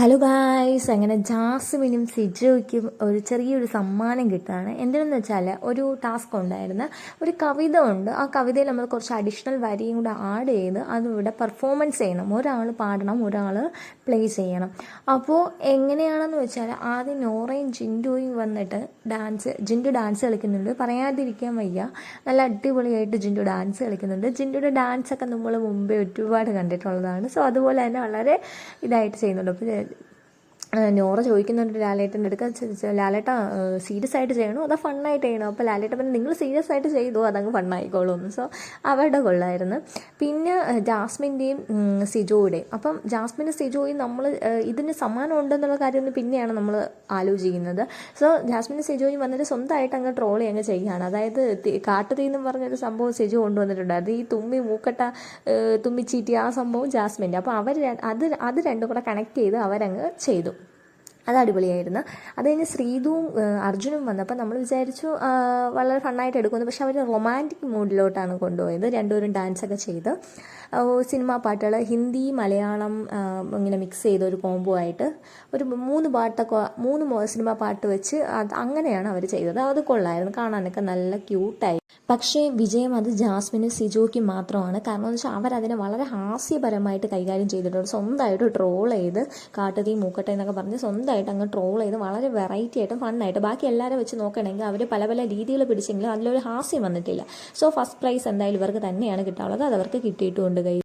Hello guys അങ്ങനെ ജാസ്മിനും സിജോയ്ക്കും ഒരു ചെറിയൊരു സമ്മാനം കിട്ടുകയാണ് എന്തിനെന്ന് വെച്ചാൽ ഒരു ടാസ്ക് ഉണ്ടായിരുന്നു. ഒരു കവിത ഉണ്ട്. ആ കവിതയിൽ നമ്മൾ കുറച്ച് അഡീഷണൽ വരിയും കൂടെ ആഡ് ചെയ്ത് അതിവിടെ പെർഫോമൻസ് ചെയ്യണം. ഒരാൾ പാടണം ഒരാൾ പ്ലേ ചെയ്യണം. അപ്പോൾ എങ്ങനെയാണെന്ന് വെച്ചാൽ ആദ്യം നോറയും ജിൻഡോയും വന്നിട്ട് ഡാൻസ് ജിൻഡു ഡാൻസ് കളിക്കുന്നുണ്ട്. പറയാതിരിക്കാൻ വയ്യ. നല്ല അടിപൊളിയായിട്ട് ജിൻഡു ഡാൻസ് കളിക്കുന്നുണ്ട്. ജിൻഡുയുടെ ഡാൻസ് ഒക്കെ നമ്മൾ മുമ്പേ ഒരുപാട് കണ്ടിട്ടുള്ളതാണ്. സോ അതുപോലെ തന്നെ വളരെ ഇതായിട്ട് ചെയ്യുന്നുണ്ട്. അപ്പോൾ നോറ ചോദിക്കുന്നുണ്ട് ലാലേട്ടന്റെ അടുക്ക ലാലേട്ട സീരിയസ് ആയിട്ട് ചെയ്യണോ? അതോ ഫണ്ണായിട്ട് ചെയ്യണോ? അപ്പോൾ ലാലേട്ട പറഞ്ഞു നിങ്ങൾ സീരിയസ് ആയിട്ട് ചെയ്തോ? അതങ്ങ് ഫണ്ണായിക്കോളും. സോ അവരുടെ കൊള്ളായിരുന്നു. പിന്നെ ജാസ്മിന്റെയും സിജോയുടെയും. അപ്പം ജാസ്മിനും സിജോയും നമ്മൾ ഇതിന് സമ്മാനം ഉണ്ടെന്നുള്ള കാര്യം പിന്നെയാണ് നമ്മൾ ആലോചിക്കുന്നത്. സോ ജാസ്മിനും സിജോയും വന്നിട്ട് സ്വന്തമായിട്ട് അങ്ങ് ട്രോളി അങ്ങ് ചെയ്യുകയാണ് അതായത് കാട്ടുതീ എന്ന് പറഞ്ഞൊരു സംഭവം സിജു കൊണ്ടുവന്നിട്ടുണ്ടായിരുന്നു. ഈ തുമ്മി മൂക്കട്ട തുമ്മിച്ചീറ്റി ആ സംഭവം ജാസ്മിന്റെ. അപ്പോൾ അവർ അത് അത് രണ്ടും കൂടെ കണക്ട് ചെയ്ത് അവരങ്ങ് ചെയ്തു. അത് അടിപൊളിയായിരുന്നു. അത് കഴിഞ്ഞ് ശ്രീതുവും അർജുനും വന്നപ്പോൾ നമ്മൾ വിചാരിച്ചു വളരെ ഫണ്ണായിട്ട് എടുക്കുന്നു. പക്ഷെ അവർ റൊമാന്റിക് മൂഡിലോട്ടാണ് കൊണ്ടുപോയത്. രണ്ടുപേരും ഡാൻസൊക്കെ ചെയ്ത്. സിനിമാ പാട്ടുകൾ ഹിന്ദി മലയാളം ഇങ്ങനെ മിക്സ് ചെയ്ത ഒരു കോംബോ ആയിട്ട് ഒരു മൂന്ന് പാട്ടൊക്കെ മൂന്ന് സിനിമാ പാട്ട് വെച്ച് അങ്ങനെയാണ് അവർ ചെയ്തത്. അത് കൊള്ളായിരുന്നു. കാണാനൊക്കെ നല്ല ക്യൂട്ടായി പക്ഷേ വിജയം അത് ജാസ്മിനും സിജോയ്ക്കും മാത്രമാണ്. കാരണം എന്ന് വെച്ചാൽ അവരതിനെ വളരെ ഹാസ്യപരമായിട്ട് കൈകാര്യം ചെയ്തിട്ടുണ്ട്. സ്വന്തമായിട്ട് ട്രോൾ ചെയ്ത് കാട്ടുതീ മൂക്കട്ടെ എന്നൊക്കെ പറഞ്ഞ് സ്വന്തമായിട്ട് അങ്ങ് ട്രോൾ ചെയ്ത് വളരെ വെറൈറ്റി ആയിട്ട് ഫണ്ണായിട്ട് ബാക്കി എല്ലാവരും വെച്ച് നോക്കുകയാണെങ്കിൽ അവർ പല പല രീതികൾ പിടിച്ചെങ്കിലും അതിലൊരു ഹാസ്യം വന്നിട്ടില്ല. സോ ഫസ്റ്റ് പ്രൈസ് എന്തായാലും ഇവർക്ക് തന്നെയാണ് കിട്ടാനുള്ളത്. അത് അവർക്ക് കിട്ടിയിട്ടുണ്ട് കൈ